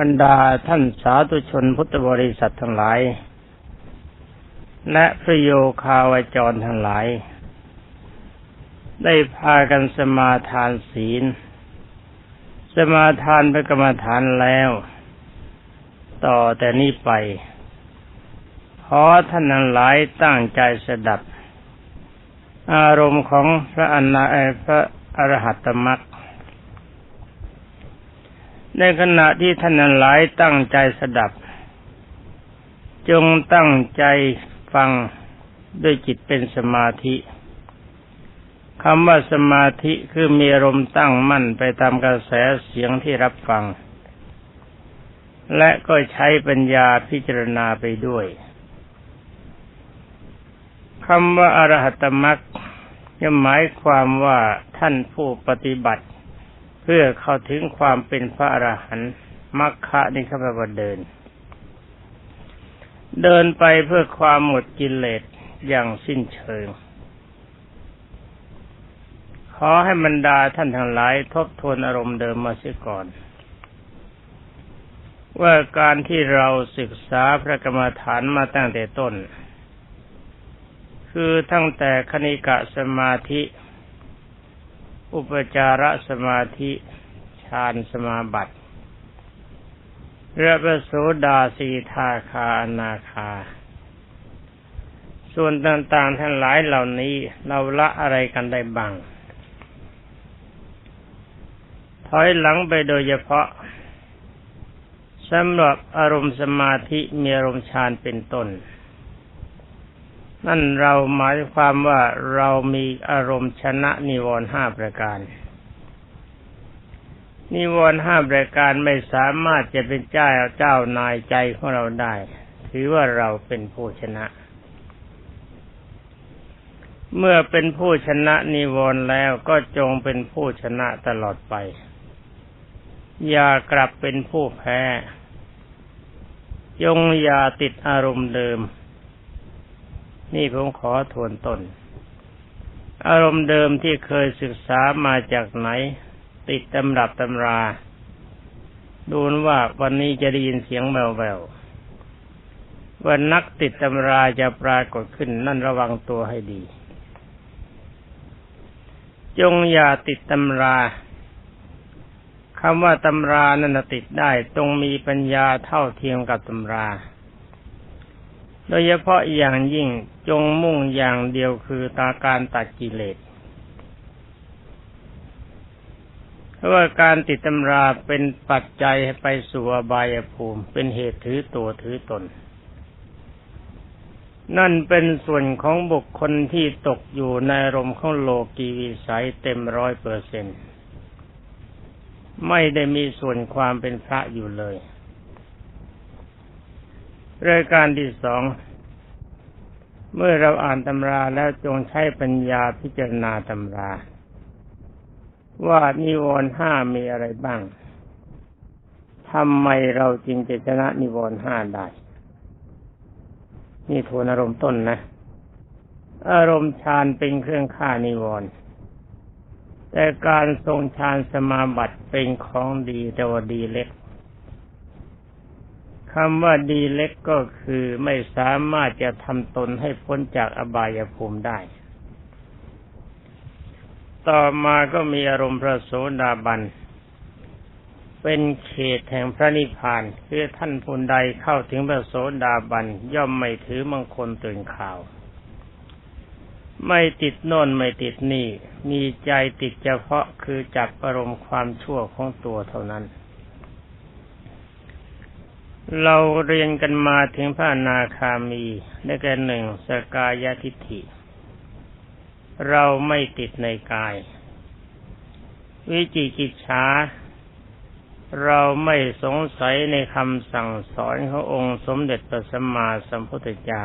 บรรดาท่านสาธุชนพุทธบริษัททั้งหลาย และพระโยคาวจรทั้งหลาย ได้พากันสมาทานศีล สมาทานพระกรรมฐานแล้ว ต่อแต่นี้ไป ขอท่านทั้งหลายตั้งใจสดับ อารมณ์ของพระอนาพระอรหัตตมรรค ในขณะที่ท่านหลายตั้งใจสดับ จงตั้งใจฟังด้วยจิตเป็นสมาธิคำว่าสมาธิคือมีอารมณ์ตั้งมั่นไปตามกระแสเสียงที่รับฟัง และก็ใช้ปัญญาพิจารณาไปด้วยคำว่าอรหัตมรรคจะหมายความว่าท่านผู้ปฏิบัติ เพื่อเข้าถึงความเป็นพระอรหันต์มรรคะนี่เขาแปลว่าเดิน เดินไปเพื่อความหมดกิเลสอย่างสิ้นเชิง ขอให้บรรดาท่านทั้งหลายทบทวนอารมณ์เดิมมาเสียก่อน ว่าการที่เราศึกษาพระกรรมฐานมาตั้งแต่ต้น คือตั้งแต่คณิกะสมาธิ อุปจารสมาธิฌานสมาบัติเรือประโสดาสีทาคานาคา ส่วนต่างๆทั้งหลายเหล่านี้เราละอะไรกันได้บ้าง ถอยหลังไปโดยเฉพาะสำหรับอารมณ์สมาธิมีอารมณ์ฌานเป็นต้น นั่นเราหมายความว่าเรามีอารมณ์ชนะนิวรณ์ห้าประการ นิวรณ์ห้าประการไม่สามารถจะเป็นเจ้าเจ้านายใจของเราได้ ถือว่าเราเป็นผู้ชนะ เมื่อเป็นผู้ชนะนิวรณ์แล้วก็จงเป็นผู้ชนะตลอดไป อย่ากลับเป็นผู้แพ้ จงอย่าติดอารมณ์เดิม นี่ผมขอทวนตนอารมณ์เดิมที่เคยศึกษามาจากไหน ติดตำรับตำรา ดูนว่าวันนี้จะได้ยินเสียงแววแวววันนักติดตำราจะปรากฏขึ้นนั่นระวังตัวให้ดี จงอย่าติดตำราคำว่าตำรานั่นติดได้ ตรงมีปัญญาเท่าเทียมกับตำรา โดยเฉพาะอย่างยิ่งจงมุ่งอย่างเดียวคือตาการตัดกิเลสเพราะว่าการติดตำราเป็นปัจจัยไปสู่อบายภูมิ เป็นเหตุถือตัวถือตน นั่นเป็นส่วนของบุคคลที่ตกอยู่ในรมของโลกีวิสัยเต็มร้อยเปอร์เซ็นไม่ได้มีส่วนความเป็นพระอยู่เลย รายการที่สอง เมื่อเราอ่านตำราแล้วจงใช้ปัญญาพิจารณาตำรา ว่านิวรณ์ห้ามีอะไรบ้างทำไมเราจึงจะชนะนิวรณ์ห้าได้ นี่ทวนอารมณ์ต้นนะ อารมณ์ฌานเป็นเครื่องฆ่านิวรณ์แต่การทรงฌานสมาบัติเป็นของดีแต่ว่าดีเล็ก คำว่าดีเล็กก็คือไม่สามารถจะทำตนให้พ้นจากอบายภูมิได้ ต่อมาก็มีอารมณ์พระโสดาบัน เป็นเขตแห่งพระนิพพาน คือท่านผู้ใดเข้าถึงพระโสดาบัน ย่อมไม่ถือมงคลตื่นข่าว ไม่ติดโน่นไม่ติดนี่ มีใจติดเฉพาะคือจับอารมณ์ความชั่วของตัวเท่านั้น เราเรียนกันมาถึงพระนาคามีได้แก่หนึ่งสกายทิฏฐิ เราไม่ติดในกาย วิจิกิจฉาเราไม่สงสัยในคำสั่งสอนขององค์สมเด็จพระสัมมาสัมพุทธเจ้า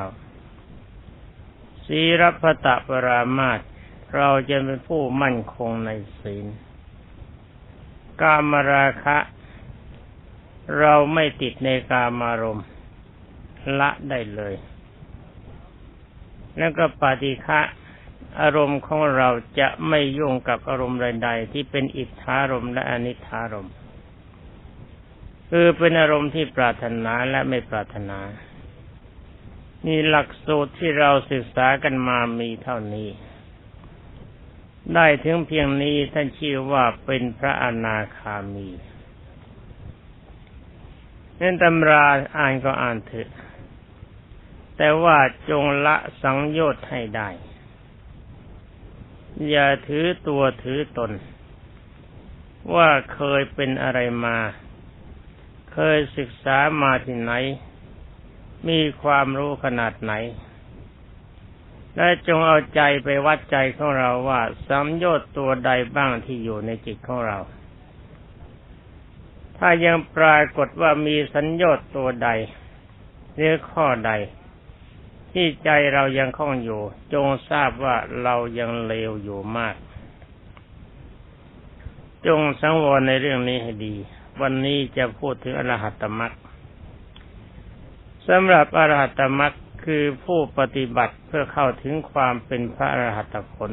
สีรพตะปรามาตเราจะเป็นผู้มั่นคงในศีล กามราคะ เราไม่ติดในกามารมณ์ละได้เลย แล้วก็ปฏิฆะอารมณ์ของเราจะไม่ยุ่งกับอารมณ์ใดๆที่เป็นอิทธารมและอนิธารมคือเป็นอารมณ์ที่ปรารถนาและไม่ปรารถนา นี่หลักสูตรที่เราศึกษากันมามีเท่านี้ ได้ถึงเพียงนี้ท่านชื่อว่าเป็นพระอนาคามี น้นตำราอ่านก็อ่านเถอะ แต่ว่าจงละสังโยชน์ให้ได้ อย่าถือตัวถือตน ว่าเคยเป็นอะไรมา เคยศึกษามาที่ไหน มีความรู้ขนาดไหน และจงเอาใจไปวัดใจของเราว่าสัมโยชน์ตัวใดบ้างที่อยู่ในจิตของเรา ถ้ายังปรากฏว่ามีสัญญาตัวใดหรือข้อใด ที่ใจเรายังคล้องอยู่ จงทราบว่าเรายังเลวอยู่มาก จงสังวรในเรื่องนี้ให้ดี วันนี้จะพูดถึงอรหัตมรรคสำหรับอรหัตมรรคคือผู้ปฏิบัติเพื่อเข้าถึงความเป็นพระอรหัตผล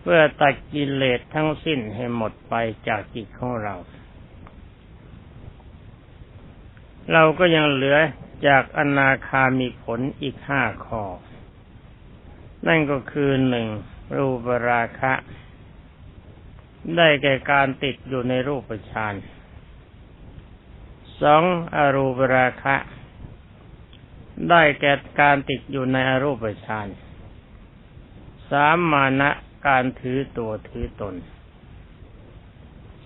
เพื่อตัดกิเลสทั้งสิ้นให้หมดไปจากจิตของเรา เราก็ยังเหลือจากอนาคามีผลอีกห้าข้อ นั่นก็คือหนึ่งรูปราคะ ได้แก่การติดอยู่ในรูปฌานสองอรูปราคะ ได้แก่การติดอยู่ในอรูปฌานสามมานะ การถือตัวถือตน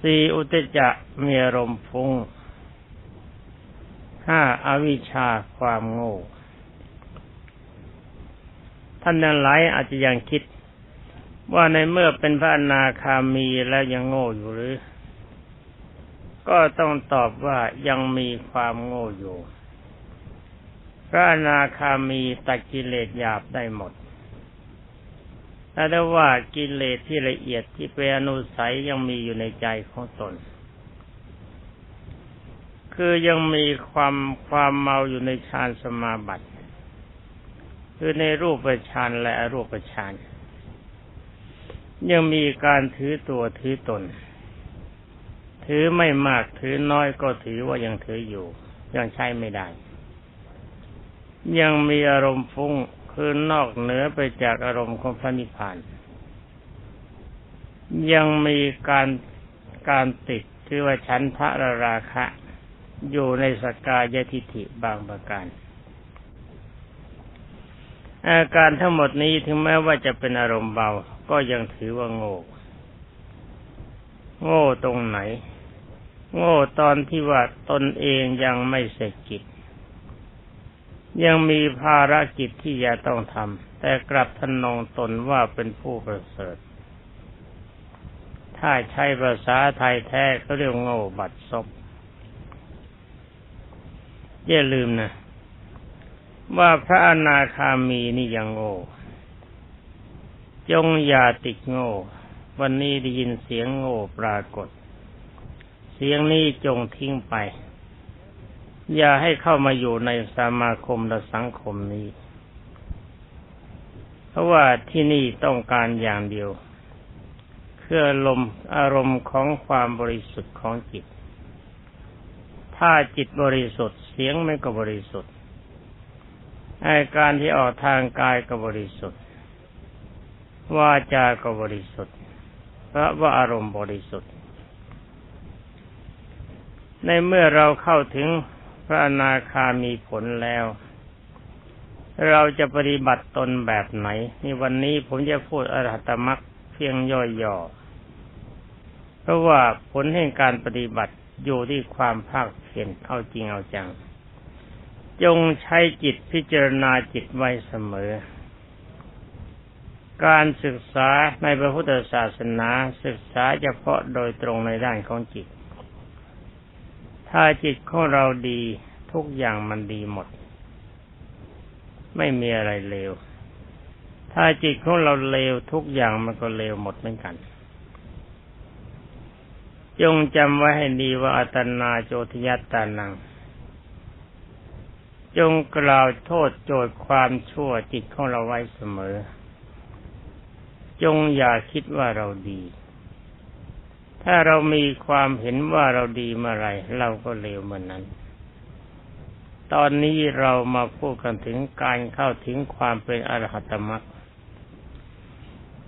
สี่อุตจะมีอารมณ์ฟุ้งห้าอาวิชชาความโง่ท่านนั้นหลายอาจจะยังคิด ว่าในเมื่อเป็นพระอนาคามีแล้วยังโง่อยู่หรือ ก็ต้องตอบว่ายังมีความโง่อยู่ พระอนาคามีตัดกิเลสหยาบได้หมด แต่ได้ว่ากิเลสที่ละเอียดที่เป็นอนุสัยยังมีอยู่ในใจของตน คือยังมีความความเมาอยู่ในฌานสมาบัติคือในรูปฌานและอรูปฌานยังมีการถือตัวถือตน ถือไม่มากถือน้อยก็ถือว่ายังถืออยู่ ยังใช้ไม่ได้ ยังมีอารมณ์ฟุ้ง คือนอกเหนือไปจากอารมณ์ของพระนิพพาน ยังมีการการติดคือว่าชั้นพระราคะ อยู่ในสกายทิฐิบางประการ อาการทั้งหมดนี้ถึงแม้ว่าจะเป็นอารมณ์เบา ก็ยังถือว่าโง่โง่ตรงไหน โง่ตอนที่ว่าตนเองยังไม่เสร็จกิจ ยังมีภารกิจที่จะต้องทำแต่กลับทนองตนว่าเป็นผู้ประเสริฐ ถ้าใช้ภาษาไทยแท้เขาเรียกโง่บัดซบอย่าลืมนะ ว่าพระอนาคามีนี่ยังโง่ จงอย่าติดโง่ วันนี้ได้ยินเสียงโง่ปรากฏ เสียงนี้จงทิ้งไป อย่าให้เข้ามาอยู่ในสมาคมและสังคมนี้ เพราะว่าที่นี่ต้องการอย่างเดียว คือลมอารมณ์ของความบริสุทธิ์ของจิต ถ้าจิตบริสุทธิ์เสียงไม่ก็บริสุทธิ์อาการที่ออกทางกายก็บริสุทธิ์วาจาก็บริสุทธิ์เพราะว่าอารมณ์บริสุทธิ์ ในเมื่อเราเข้าถึง ระอนาคามีผลแล้ว เราจะปฏิบัติตนแบบไหน นี่วันนี้ผมจะพูดอรหัตมรรคเพียงย่อๆเพราะว่าผลแห่งการปฏิบัติอยู่ที่ความภาคเพียรเอาจริงเอาจัง จงใช้จิตพิจารณาจิตไว้เสมอ การศึกษาในพระพุทธศาสนาศึกษาเฉพาะโดยตรงในด้านของจิต ถ้าจิตของเราดีทุกอย่างมันดีหมด ไม่มีอะไรเลว ถ้าจิตของเราเลวทุกอย่างมันก็เลวหมดเหมือนกัน จงจำไว้ให้ดีว่าอัตนาโจทยัตตานัง จงกล่าวโทษโจทย์ความชั่วจิตของเราไว้เสมอ จงอย่าคิดว่าเราดี ถ้าเรามีความเห็นว่าเราดีเมื่อไรเราก็เลวเมื่อนนั้น ตอนนี้เรามาพูดกันถึงการเข้าถึงความเป็นอรหัตมรรค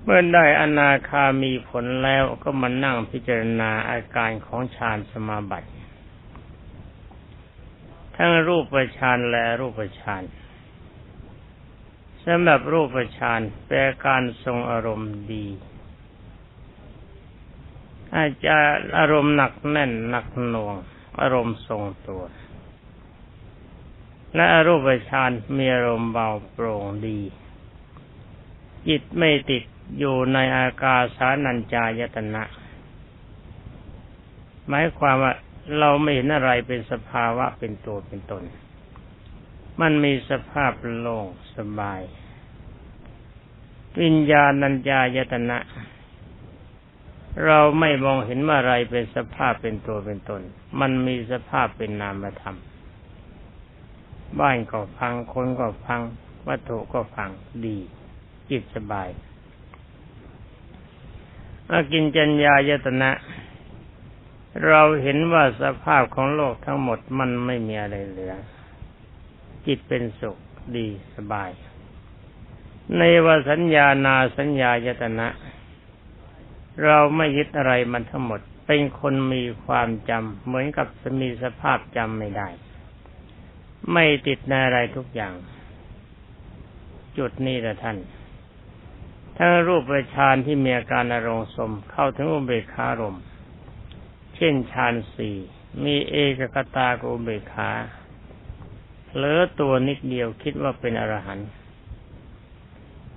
เมื่อได้อนาคามีผลแล้วก็มานั่งพิจารณาอาการของฌานสมาบัติ ทั้งรูปฌานและรูปฌานสำหรับรูปฌานแปลการทรงอารมณ์ดี อาจจะอารมณ์หนักแน่นหนักหน่วง อารมณ์ทรงตัว และอรูปฌานมีอารมณ์เบาโปร่งดี จิตไม่ติดอยู่ในอากาสานัญจายตนะ หมายความว่าเราไม่เห็นอะไรเป็นสภาวะเป็นตัวเป็นตน มันมีสภาพโล่งสบาย วิญญาณัญญายตนะ เราไม่มองเห็นว่าอะไรเป็นสภาพเป็นตัวเป็นตน มันมีสภาพเป็นนามธรรม บ้านก็พัง คนก็พัง วัตถุก็พัง ดี จิตสบาย อากินจัญญายตนะ เราเห็นว่าสภาพของโลกทั้งหมดมันไม่มีอะไรเหลือ จิตเป็นสุข ดี สบาย ในวสัญญานาสัญญายตนะ เราไม่ยึดอะไรมันทั้งหมด เป็นคนมีความจำเหมือนกับมีสภาพจำไม่ได้ ไม่ติดในอะไรทุกอย่าง จุดนี้ละท่านทั้งรูปประชานที่มีอาการอารมณ์สมเข้าถึงอุเบกขารมเช่นฌานสี่มีเอกกตากุเบกขาเหลือตัวนิดเดียวคิดว่าเป็นอรหันต์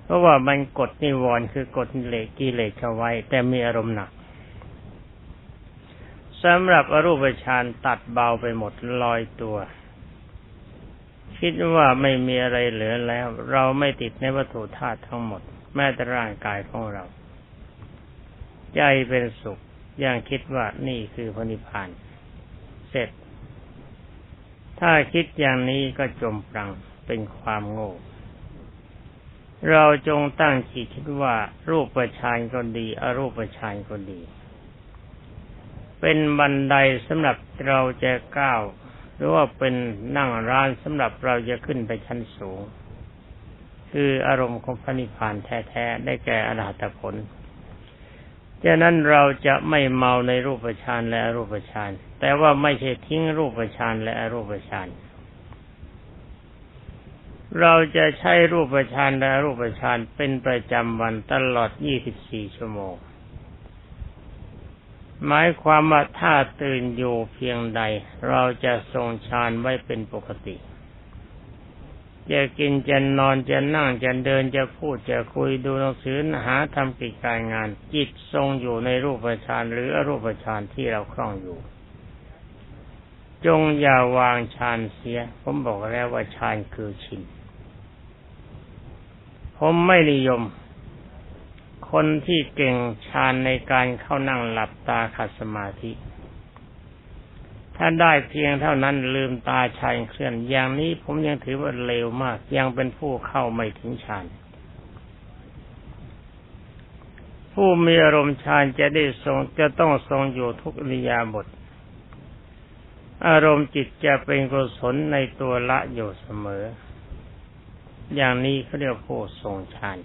เพราะว่ามันกดนิวรณ์คือกดเลกิเลสเข้าไว้ แต่มีอารมณ์หนักสำหรับอรูปฌานตัดเบาไปหมดลอยตัว คิดว่าไม่มีอะไรเหลือแล้ว เราไม่ติดในวัตถุธาตุทั้งหมด แม้แต่ร่างกายของเรา ใจเป็นสุขยังคิดว่านี่คือพระนิพพานเสร็จ ถ้าคิดอย่างนี้ก็จมปลังเป็นความโง่ เราจงตั้งจิตคิดว่ารูปประชานก็ดีอรูปประชานก็ดี เป็นบันไดสำหรับเราจะก้าวหรือว่าเป็นนั่งร้านสำหรับเราจะขึ้นไปชั้นสูง คืออารมณ์ของพระนิพพานแท้ๆได้แก่อรหัตผลดังนั้นเราจะไม่เมาในรูปฌานและอรูปฌานแต่ว่าไม่ใช่ทิ้งรูปฌานและอรูปฌาน เราจะใช้รูปฌานและรูปฌานเป็นประจำวันตลอด 24 ชั่วโมง หมายความว่าถ้าตื่นอยู่เพียงใด เราจะทรงฌานไว้เป็นปกติ จะกินจะนอนจะนั่งจะเดินจะพูดจะคุยดูหนังสือหาทำกิจการงาน จิตทรงอยู่ในรูปฌานหรืออรูปฌานที่เราคล่องอยู่จงอย่าวางฌานเสีย ผมบอกแล้วว่าฌานคือชิน ผมไม่นิยม คนที่เก่งฌานในการเข้านั่งหลับตาขัดสมาธิ ถ้าได้เพียงเท่านั้นลืมตาชายเคลื่อน อย่างนี้ผมยังถือว่าเลวมาก ยังเป็นผู้เข้าไม่ถึงฌานผู้มีอารมณ์ฌานจะได้ทรงจะต้องทรงอยู่ทุกอริยาบท อารมณ์จิตจะเป็นกุศลในตัวละอยู่เสมอ อย่างนี้เขาเรียกผู้ทรงฌาน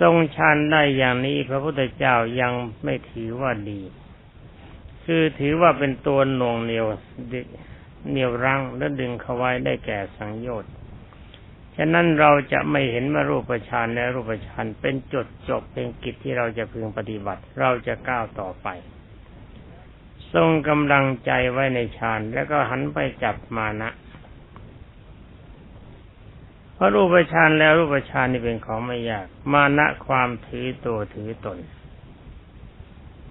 ทรงฌานได้อย่างนี้พระพุทธเจ้ายังไม่ถือว่าดี คือถือว่าเป็นตัวหน่วงเหนียวเหนียวรั้งและดึงเขาไว้ได้แก่สังโยชน์ฉะนั้นเราจะไม่เห็นว่ารูปฌานและรูปฌานเป็นจุดจบเป็นกิจที่เราจะพึงปฏิบัติ เราจะก้าวต่อไป ทรงกำลังใจไว้ในฌานแล้วก็หันไปจับมานะ ราะรูปฌานแล้วรูปฌานนี่เป็นของไม่ยาก มานะความถือตัวถือตน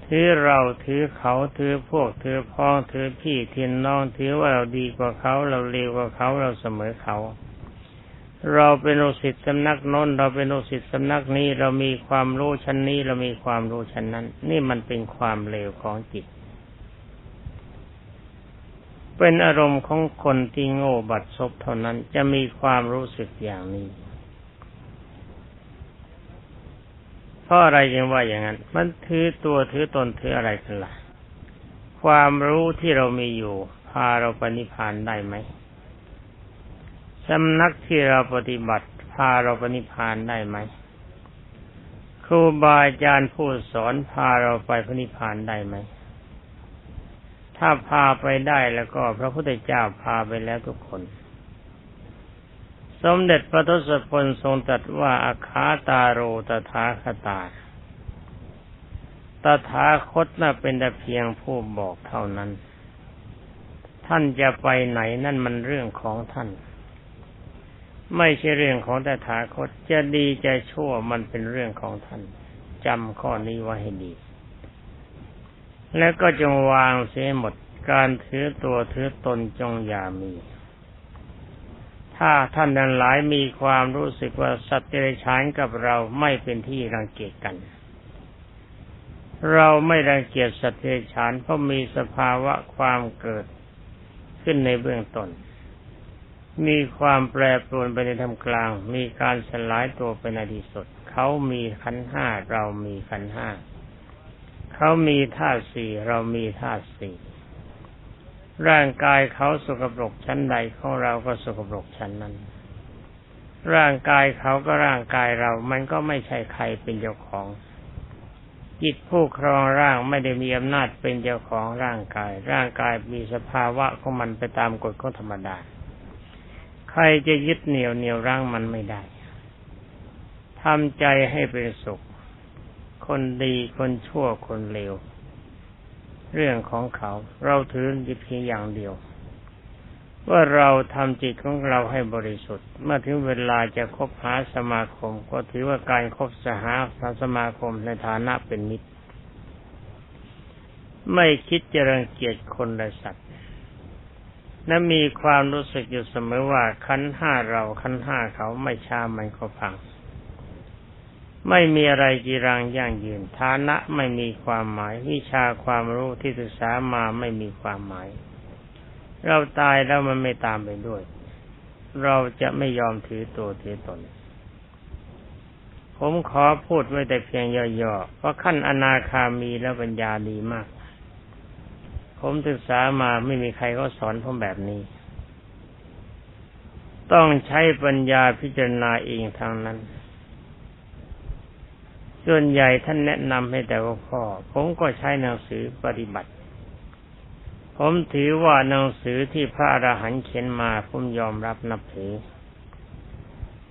ถือเราถือเขาถือพวกถือพ้องถือพี่ทีนน้องถือว่าเราดีกว่าเขาเราเลวกว่าเขาเราเสมอเขา เราเป็นโอสิตสำนักน้นเราเป็นโอสิตสำนักนี้เรามีความรู้ชั้นนี้เรามีความรู้ชั้นนั้น นี่มันเป็นความเลวของจิต เป็นอารมณ์ของคนที่โง่บัดซบเท่านั้นจะมีความรู้สึกอย่างนี้เพราะอะไรยังว่าอย่างนั้น มันถือตัวถือตนถืออะไรกันละ่ะ ความรู้ที่เรามีอยู่ พาเราปณิพานได้ไหมสำนักที่เราปฏิบัติ พาเราปณิพานได้ไหมครูบาอาจารย์ผู้สอนพาเราไปปณิพานได้ไหม ถ้าพาไปได้แล้วก็พระพุทธเจ้าพาไปแล้วทุกคน สมเด็จพระทศพลทรงตรัสว่าอาคาตาโรตถาคตา ตถาคตน่ะเป็นแต่เพียงผู้บอกเท่านั้น ท่านจะไปไหนนั่นมันเรื่องของท่าน ไม่ใช่เรื่องของตถาคตจะดีจะชั่วมันเป็นเรื่องของท่านจำข้อนี้ไว้ให้ดี แล้วก็จงวางเสียหมดการถือตัวถือตนจงอย่ามี ถ้าท่านนั้นหลายมีความรู้สึกว่าสัตว์เดรัจฉานกับเราไม่เป็นที่รังเกียจกัน เราไม่รังเกียจสัตว์เดรัจฉานเพราะมีสภาวะความเกิดขึ้นในเบื้องต้นมีความแปรปรวนไปในธรรมกลาง มีการสลายตัวเป็นอดีสุด เขามีขันห้าเรามีขันห้า เขามีธาตุสี่เรามีธาตุสี่ร่างกายเขาสกปรกชั้นใดของเราก็สกปรกชั้นนั้น ร่างกายเขาก็ร่างกายเรา มันก็ไม่ใช่ใครเป็นเจ้าของ จิตผู้ครองร่างไม่ได้มีอำนาจเป็นเจ้าของร่างกาย ร่างกายมีสภาวะของมันไปตามกฎของธรรมดา ใครจะยึดเหนี่ยวเหนี่ยวร่างมันไม่ได้ทำใจให้เป็นสุข คนดีคนชั่วคนเลว เรื่องของเขาเราถือจิตเพียงอย่างเดียว ว่าเราทำจิตของเราให้บริสุทธิ์ เมื่อถึงเวลาจะคบหาสมาคม ก็ถือว่าการคบสหาสมาคมในฐานะเป็นมิตร ไม่คิดจะรังเกียจคนและสัตว์และมีความรู้สึกอยู่เสมอว่าขันห้าเราขันห้าเขาไม่ช้ามันก็พัง ไม่มีอะไรจีรังยั่งยืนฐานะไม่มีความหมาย วิชาความรู้ที่ศึกษามาไม่มีความหมาย เราตายแล้วมันไม่ตามไปด้วย เราจะไม่ยอมถือตัวถือตน ผมขอพูดไว้แต่เพียงย่อๆเพราะขั้นอนาคามีแล้วปัญญาดีมาก ผมศึกษามาไม่มีใครเขาสอนผมแบบนี้ ต้องใช้ปัญญาพิจารณาเองทางนั้น ส่วนใหญ่ท่านแนะนำให้แต่ว่าพ่อ ผมก็ใช้หนังสือปฏิบัติ ผมถือว่าหนังสือที่พระอรหันต์เขียนมาผมยอมรับนับถือ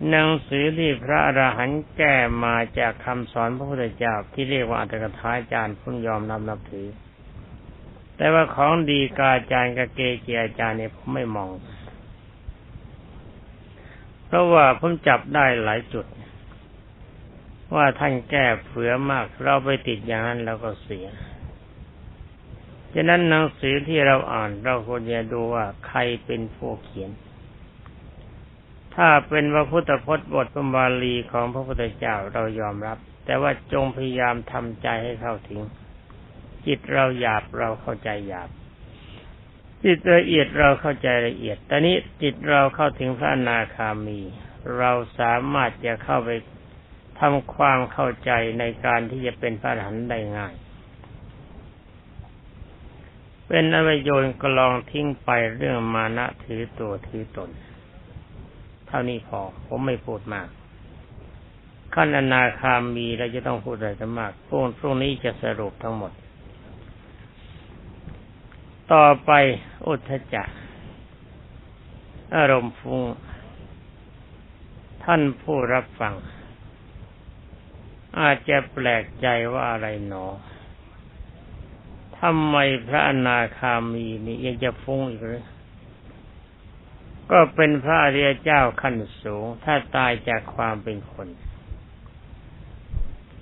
หนังสือที่พระอรหันต์แก้มาจากคำสอนพระพุทธเจ้าที่เรียกว่าอัตถกถาจารย์ผมยอมรับนับถือ แต่ว่าของดีกาจารย์กับเกจิอาจารย์เนี่ยผมไม่มอง เพราะว่าผมจับได้หลายจุด ว่าท่านแก้เผือมาก เราไปติดอย่างนั้นเราก็เสียฉะนั้นหนังสือที่เราอ่านเราควรจะดูว่าใครเป็นผู้เขียน ถ้าเป็นพระพุทธพจน์บทพบาลีของพระพุทธเจ้าเรายอมรับ แต่ว่าจงพยายามทำใจให้เข้าถึง จิตเราหยาบเราเข้าใจหยาบ จิตละเอียดเราเข้าใจละเอียดต่นี้จิตเราเข้าถึงพระอนาคามี เราสามารถจะเข้าไป ทำความเข้าใจในการที่จะเป็นพระอรหันต์ได้ง่าย เป็นอวิโยนกลองทิ้งไปเรื่องมานะถือตัวถือตน เท่านี้พอ ผมไม่พูดมากขั้นอนาคามีเราจะต้องพูดอะไรกันมากพวกพรุ่งนี้จะสรุปทั้งหมด ต่อไปอุทธจักอารมณ์ฟุ้งท่านผู้รับฟัง อาจจะแปลกใจว่าอะไรหนอทำไมพระอนาคามีนี่ยังจะฟุ้งอีกหรือก็เป็นพระอริยเจ้าขั้นสูง ถ้าตายจากความเป็นคน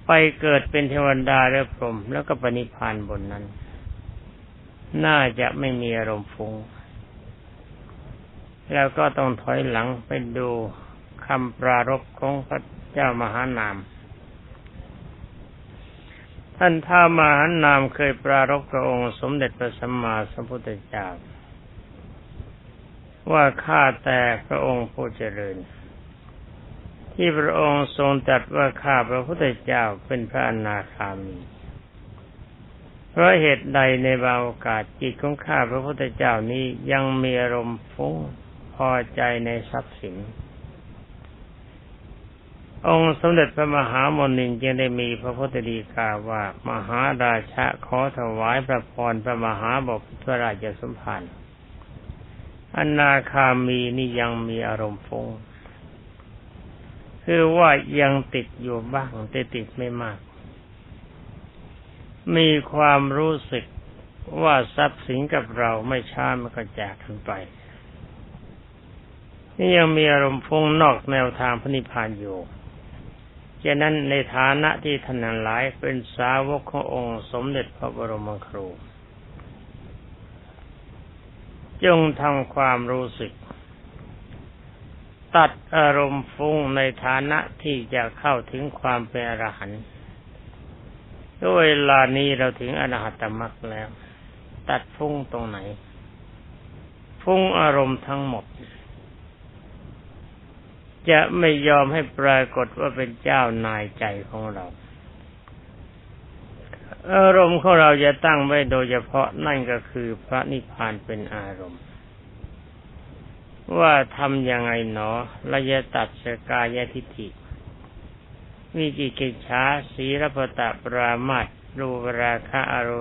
ไปเกิดเป็นเทวดาและพรหมแล้วก็ปณิพานบนนั้น น่าจะไม่มีอารมณ์ฟุ้ง แล้วก็ต้องถอยหลังไปดูคำปรารบของพระเจ้ามหานาม ท่านท้ามหานนามเคยปรารบพระองค์สมเด็จพระสัมมาสัมพุทธเจ้า ว่าข้าแต่พระองค์ผู้เจริญทที่พระองค์ทรงตรัสว่าข้าพระพุทธเจ้าเป็นพระอนาคามีเพราะเหตุใดในบางโอกาสจิตของข้าพระพุทธเจ้านี้ยังมีอารมณ์ฟุ้งพอใจในทรัพย์สิน องค์สมเด็จพระมหามนินจึงได้มีพระพุทธดีกาว่ามหาราชะขอถวายพระพรพระมหาบพิตรราชสมภารอนาคามีนี่ยังมีอารมณ์ฟุ้งคือว่ายังติดอยู่บ้างแต่ติดไม่มาก มีความรู้สึกว่าทรัพย์สินกับเราไม่ช้ามันก็แจกกันไป นี่ยังมีอารมณ์ฟุ้งนอกแนวทางพระนิพพานอยู่ ฉะนั้นในฐานะที่ท่านหลายเป็นสาวกขององค์สมเด็จพระบรมครู จงทำความรู้สึก ตัดอารมณ์ฟุ้งในฐานะที่จะเข้าถึงความเป็นอรหันต์ด้วยลานี้เราถึงอรหัตมรรคแล้ว ตัดฟุ้งตรงไหน ฟุ้งอารมณ์ทั้งหมด จะไม่ยอมให้ปรากฏว่าเป็นเจ้านายใจของเรา อารมณ์ของเราจะตั้งไว้โดยเฉพาะนั่นก็คือพระนิพพานเป็นอารมณ์ ว่าทำยังไงหนอระยะตัดสกายทิฏฐิวิจิกิจฉาสีรพตะปรามาตรูราคะอรู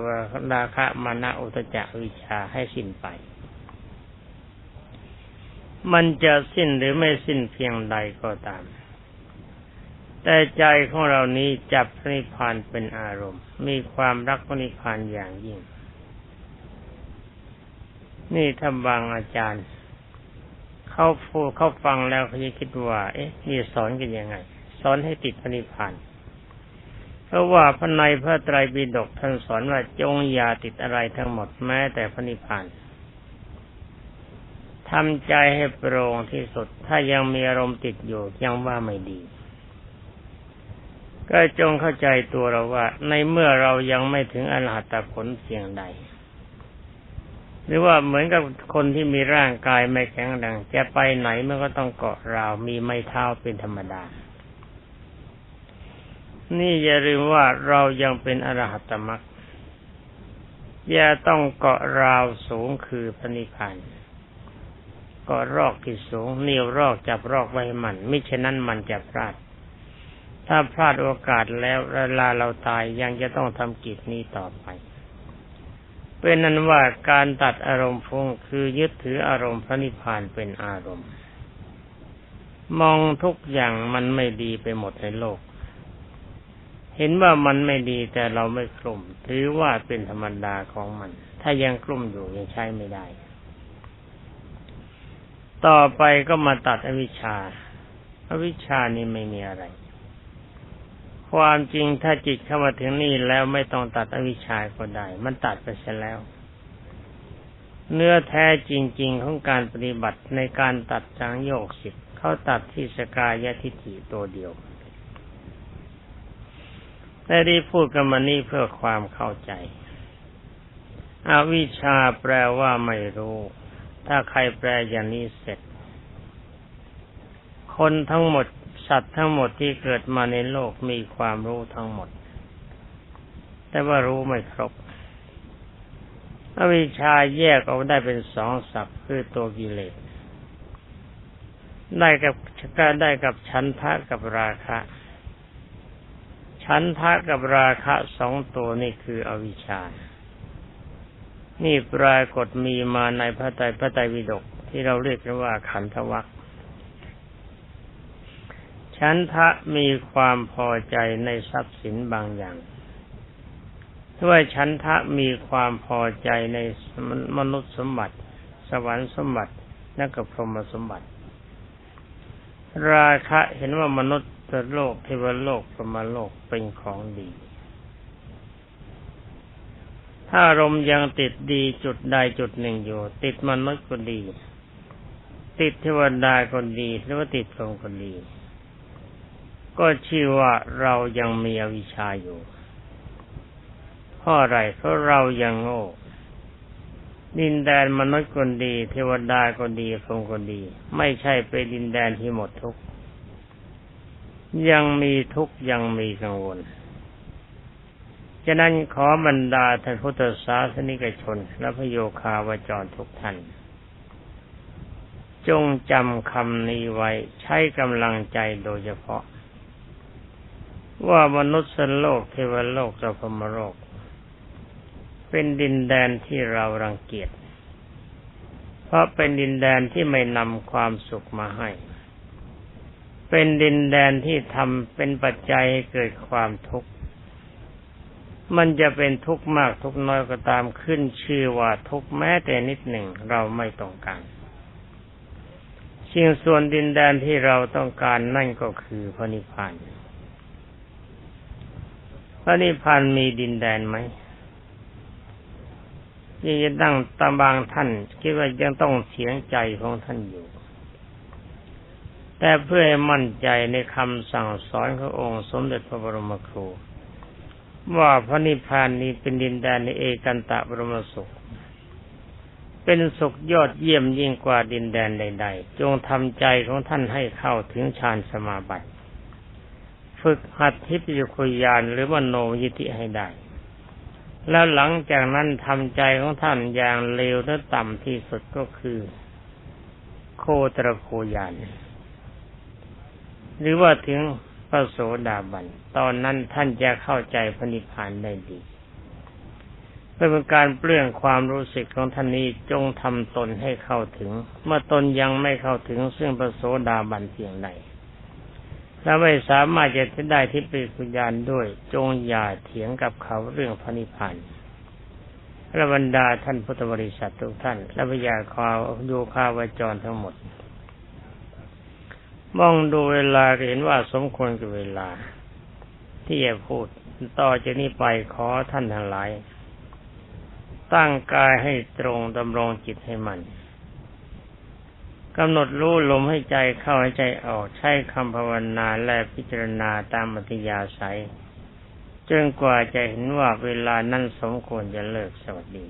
ราคะมานะอุตจักวิชาให้สิ้นไป มันจะสิ้นหรือไม่สิ้นเพียงใดก็ตาม แต่ใจของเรานี้จับพระนิพพานเป็นอารมณ์ มีความรักพระนิพพานอย่างยิ่ง นี่ถ้าบางอาจารย์ เขาพูดเขาฟังแล้วเขาจะคิดว่า เอ๊ะนี่สอนกันยังไง สอนให้ติดพระนิพพานเพราะว่าพระในพระไตรปิฎกท่านสอนว่าจงอย่าติดอะไรทั้งหมดแม้แต่พระนิพพาน ทำใจให้โปร่งที่สุด ถ้ายังมีอารมณ์ติดอยู่ยังว่าไม่ดี ก็จงเข้าใจตัวเราว่า ในเมื่อเรายังไม่ถึงอรหัตผลเพียงใด หรือว่าเหมือนกับคนที่มีร่างกายไม่แข็งแรงจะไปไหนมันก็ต้องเกาะราวมีไม้เท้าเป็นธรรมดา นี่อย่าลืมว่าเรายังเป็นอรหัตมรรคอย่าต้องเกาะราวสูงคือพระนิพพาน กาะรอกที่สูงเหนียวรอกจับรอกไว้มันไม่เช่นนั้นมันจะพลาด ถ้าพลาดโอกาสแล้วเวลาเราตายยังจะต้องทำกิจนี้ต่อไป เป็นนั้นว่าการตัดอารมณ์ฟุ้งคือยึดถืออารมณ์พระนิพพานเป็นอารมณ์ มองทุกอย่างมันไม่ดีไปหมดในโลกเห็นว่ามันไม่ดีแต่เราไม่กลุ่ม ถือว่าเป็นธรรมดาของมัน ถ้ายังกลุ่มอยู่ยังใช้ไม่ได้ ต่อไปก็มาตัดอวิชชาอวิชชานี่ไม่มีอะไร ความจริงถ้าจิตเข้ามาถึงนี่แล้วไม่ต้องตัดอวิชชาก็ได้ มันตัดไปเสียแล้ว เนื้อแท้จริง ๆ ของการปฏิบัติในการตัดสังโยกสิบเขาตัดที่สกายทิฏฐิตัวเดียวแต่ที่พูดกันมานี่เพื่อความเข้าใจ อวิชชาแปลว่าไม่รู้ ถ้าใครแปลอย่างนี้เสร็จ คนทั้งหมดสัตว์ทั้งหมดที่เกิดมาในโลกมีความรู้ทั้งหมด แต่ว่ารู้ไม่ครบอวิชชาแยกออกได้เป็นสองสับคือตัวกิเลสได้กับก็ได้กับชั้นทะกับราคะ ชั้นทะกับราคะสองตัวนี่คืออวิชชา นี่ปรากฏมีมาในพระไตรพระไตรปิฎกที่เราเรียกกันว่าขันธวัคฉันทะมีความพอใจในทรัพย์สินบางอย่างด้วยฉันทะมีความพอใจในมนุษย์สมบัติ สวรรค์สมบัติและกับพรหมสมบัติ ราคะเห็นว่ามนุษย์โลกเทวโลกพรหมโลกเป็นของดี ถ้าอารมยังติดดีจุดใดจุดหนึ่งอยู่ ติดมนุษย์ก็ดี ติดเทวดาก็ดีหรือว่าติดพรหมก็ดี ก็ชื่อว่าเรายังมีอวิชชาอยู่เพราะอะไรเพราะเรายังโง่ดินแดนมนุษย์คนดี เทวดาคนดีพรหมคนดี ไม่ใช่เป็นดินแดนที่หมดทุกยังมีทุกยังมีกังวล ฉะนั้นขอบรรดาท่านพุทธศาสนิกชน และพโยคาวจรทุกท่าน จงจำคำนี้ไว้ใช้กำลังใจโดยเฉพาะ ว่ามนุษย์โลกเทวโลกและพมโลก เป็นดินแดนที่เรารังเกียจ เพราะเป็นดินแดนที่ไม่นำความสุขมาให้ เป็นดินแดนที่ทำเป็นปัจจัยให้เกิดความทุกข์ มันจะเป็นทุกข์มากทุกข์น้อยก็ตามขึ้นชื่อว่าทุกข์แม้แต่นิดหนึ่งเราไม่ต้องการสิ่งส่วนดินแดนที่เราต้องการนั่นก็คือพระนิพพานพระนิพพานมีดินแดนไหมยี่จะตั้งตาบางท่านคิดว่ายังต้องเสียงใจของท่านอยู่ แต่เพื่อให้มั่นใจในคำสั่งสอนขององค์สมเด็จพระบรมครู ว่าพระนิพพานนี้เป็นดินแดนในเอกันตะบรมสุข เป็นสุขยอดเยี่ยมยิ่งกว่าดินแดนใด ๆ จงทำใจของท่านให้เข้าถึงฌานสมาบัติ ฝึกหัดทิพยคุยานหรือมโนยิธิให้ได้ แล้วหลังจากนั้นทำใจของท่านอย่างเลวและต่ำที่สุดก็คือ โคตรภูยานหรือว่าถึง พระโสดาบัน ตอนนั้นท่านจะเข้าใจพระนิพพานได้ดีเพื่อเป็นการเปลื้องความรู้สึกของท่านนี้จงทำตนให้เข้าถึง เมื่อตนยังไม่เข้าถึงซึ่งพระโสดาบันเพียงใดและไม่สามารถจะได้ทิพย์ปัญญาด้วย จงอย่าเถียงกับเขาเรื่องพระนิพพานระบรรดาท่านพุทธบริษัททุกท่าน และพยาคาวโยคาวจรทั้งหมด มองดูเวลาก็เห็นว่าสมควรกับเวลา ที่จะพูด ต่อจากนี้ไปขอท่านทั้งหลาย ตั้งกายให้ตรงดำรงจิตให้มันกำหนดรู้ลมให้ใจเข้าให้ใจออกใช้คำภาวนาและพิจารณาตามอัธยาศัยจนกว่าจะเห็นว่าเวลานั้นสมควรจะเลิกสวัสดี